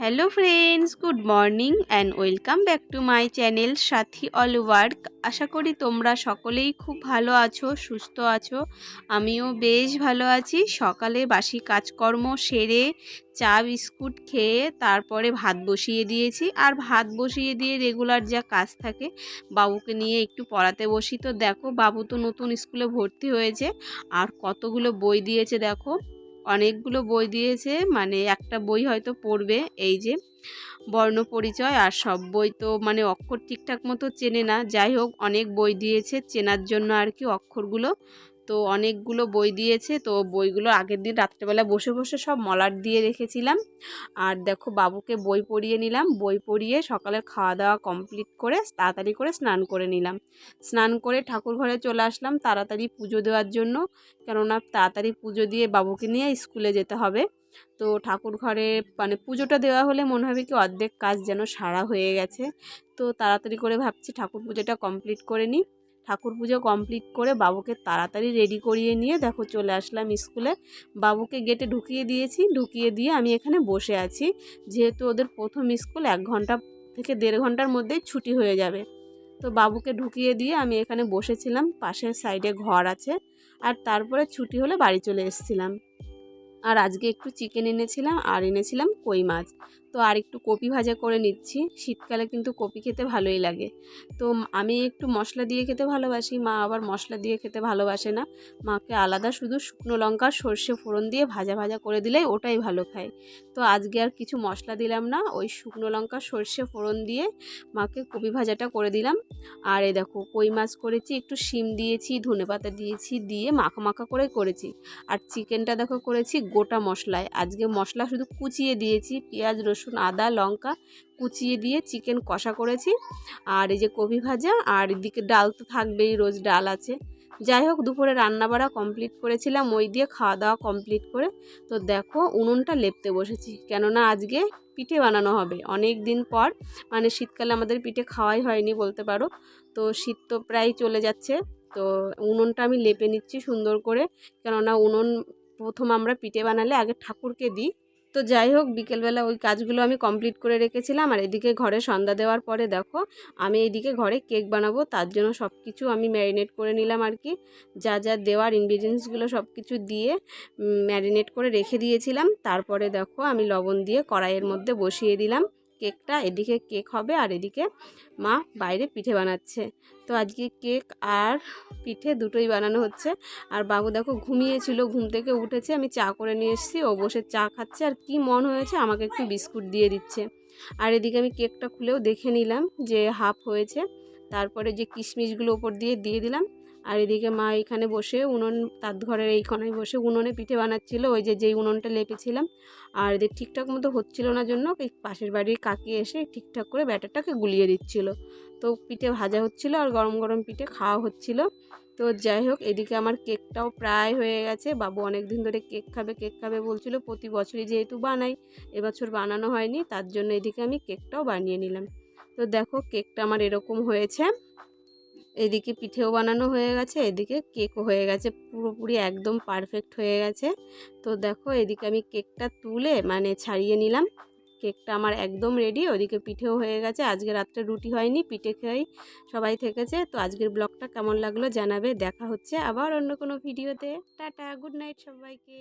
Hello friends good morning and welcome back to my channel Sathi all work আশা করি তোমরা সকলেই খুব ভালো আছো, সুস্থ আছো। আমিও বেশ ভালো আছি। সকালে বাসি কাজকর্ম সেরে চা, বিস্কুট খেয়ে তারপরে ভাত বসিয়ে দিয়েছি। আর ভাত বসিয়ে দিয়ে রেগুলার যা কাজ থাকে, বাবুকে নিয়ে একটু পড়াতে বসি। তো দেখো, বাবু তো নতুন স্কুলে ভর্তি হয়েছে। আর কতগুলো বই দিয়েছে দেখো। অনেকগুলো বই দিয়েছে মানে একটা বই হয়তো পড়বে, এই যে বর্ণ পরিচয় আর সব বই তো মানে অক্ষর ঠিকঠাক মতো চেনে না। যাই হোক, অনেক বই দিয়েছে, চেনার জন্য আর কি অক্ষরগুলো তো অনেকগুলো বই দিয়েছে। তো বইগুলো আগের দিন রাত্রেবেলা বসে বসে সব মলার দিয়ে রেখেছিলাম। আর দেখো বাবুকে বই পড়িয়ে নিলাম। বই পড়িয়ে সকালের খাওয়া দাওয়া কমপ্লিট করে তাড়াতাড়ি করে স্নান করে নিলাম। স্নান করে ঠাকুর ঘরে চলে আসলাম তাড়াতাড়ি পুজো দেওয়ার জন্য। কেননা তাড়াতাড়ি পুজো দিয়ে বাবুকে নিয়ে স্কুলে যেতে হবে। তো ঠাকুর ঘরে মানে পুজোটা দেওয়া হলে মনে হবে কি অর্ধেক কাজ যেন সারা হয়ে গেছে। তো তাড়াতাড়ি করে ভাবছি ঠাকুর পুজোটা কমপ্লিট করে নিই। ঠাকুর পুজো কমপ্লিট করে বাবুকে তাড়াতাড়ি রেডি করিয়ে নিয়ে দেখো চলে আসলাম স্কুলে বাবুকে গেটে ঢুকিয়ে দিয়েছি, ঢুকিয়ে দিয়ে আমি এখানে বসে আছি। যেহেতু ওদের প্রথম স্কুল এক ঘণ্টা থেকে দেড় ঘণ্টার মধ্যেই ছুটি হয়ে যাবে। তো বাবুকে ঢুকিয়ে দিয়ে আমি এখানে বসেছিলাম, পাশের সাইডে ঘর আছে। আর তারপরে ছুটি হলে বাড়ি চলে এসেছিলাম। আর আজকে একটু চিকেন এনেছিলাম আর এনেছিলাম কই মাছ। তো আর একটু কপি ভাজা করে নিচ্ছি। শীতকালে কিন্তু কপি খেতে ভালোই লাগে। তো আমি একটু মশলা দিয়ে খেতে ভালোবাসি, মা আবার মশলা দিয়ে খেতে ভালোবাসে না। মাকে আলাদা শুধু শুকনো লঙ্কা, সর্ষে ফোড়ন দিয়ে ভাজা ভাজা করে দিলেই ওটাই ভালো খায়। তো আজকে আর কিছু মশলা দিলাম না, ওই শুকনো লঙ্কা, সর্ষে ফোড়ন দিয়ে মাকে কপি ভাজাটা করে দিলাম। আর এ দেখো কই মাছ করেছি, একটু শিম দিয়েছি ধনে পাতা দিয়েছি, দিয়ে মাখা মাখা করে করেছি। আর চিকেনটা দেখো করেছি গোটা মশলায়। আজকে মশলা শুধু কুচিয়ে দিয়েছি। পেঁয়াজ, রসুন, আদা, লঙ্কা কুচিয়ে দিয়ে চিকেন কষা করেছি। আর এই যে কপি ভাজা, আর এদিকে ডাল তো থাকবেই, রোজ ডাল আছে। যাই হোক, দুপুরে রান্নাবাড়া কমপ্লিট করেছিলাম, ওই দিয়ে খাওয়া দাওয়া কমপ্লিট করে। তো দেখো, উনুনটা লেপতে বসেছি। কেননা আজকে পিঠে বানানো হবে। অনেক দিন পর মানে শীতকালে আমাদের পিঠে খাওয়াই হয়নি বলতে পারো। তো শীত তো প্রায় চলে যাচ্ছে। তো উনুনটা আমি লেপে নিচ্ছি সুন্দর করে। কেননা উনুন প্রথম আমরা পিঠে বানালে আগে ঠাকুরকে দিই। তো যাই হোক, বিকেলবেলা ওই কাজগুলো আমি কমপ্লিট করে রেখেছিলাম। আর এদিকে ঘরে সন্ধ্যা দেওয়ার পরে দেখো, আমি এদিকে ঘরে কেক বানাবো, তার জন্য সব কিছু আমি ম্যারিনেট করে নিলাম আর কি। যা যা দেওয়ার ইনগ্রিডিয়েন্টসগুলো সব কিছু দিয়ে ম্যারিনেট করে রেখে দিয়েছিলাম। তারপরে দেখো, আমি লবণ দিয়ে কড়াইয়ের মধ্যে বসিয়ে দিলাম। কেকটা, এদিকে কেক হবে আর এদিকে মা বাইরে পিঠে বানাচ্ছে। তো আজকে কেক আর পিঠে দুটোই বানানো হচ্ছে। আর বাবু দেখো ঘুমিয়েছিল, ঘুম থেকে উঠেছে। আমি চা করে নিয়ে এসেছি, ও বসে চা খাচ্ছে আর কি মন হয়েছে, আমাকে একটু বিস্কুট দিয়ে দিচ্ছে। আর এদিকে আমি কেকটা খুলেও দেখে নিলাম যে হাফ হয়েছে। তারপরে যে কিশমিশগুলো ওপর দিয়ে দিয়ে দিলাম আর এদিকে মা এখানে বসে উনুন, তার ঘরের এইখানে বসে উনুনে পিঠে বানাচ্ছিল, ওই যে যেই উনুনটা লেপেছিলাম। আর এদের ঠিকঠাক মতো হচ্ছিল না জন্য, এই পাশের বাড়ির কাকি এসে ঠিকঠাক করে ব্যাটারটাকে গুলিয়ে দিচ্ছিল। তো পিঠে ভাজা হচ্ছিল আর গরম গরম পিঠে খাওয়া হচ্ছিল। তো যাই হোক, এদিকে আমার কেকটাও প্রায় হয়ে গেছে। বাবু অনেক দিন ধরে কেক খাবে কেক খাবে বলছিল, প্রতি বছরই যেহেতু বানাই, এবছর বানানো হয়নি, তার জন্য এদিকে আমি কেকটাও বানিয়ে নিলাম। তো দেখো, কেকটা আমার এরকম হয়েছে। এদিকে পিঠেও বানানো হয়ে গেছে, এদিকে কেকও হয়ে গেছে, পুরোপুরি একদম পারফেক্ট হয়ে গেছে। তো দেখো, এদিকে আমি কেকটা তুলে মানে ছাড়িয়ে নিলাম। কেকটা আমার একদম রেডি ওদিকে পিঠেও হয়ে গেছে। আজকে রাত্রে রুটি হয়নি, পিঠে খেয়েই সবাই থেকেছে। তো আজকের ব্লগটা কেমন লাগল জানাবে। দেখা হচ্ছে আবার অন্য কোনো ভিডিওতে টাটা গুড নাইট সবাইকে।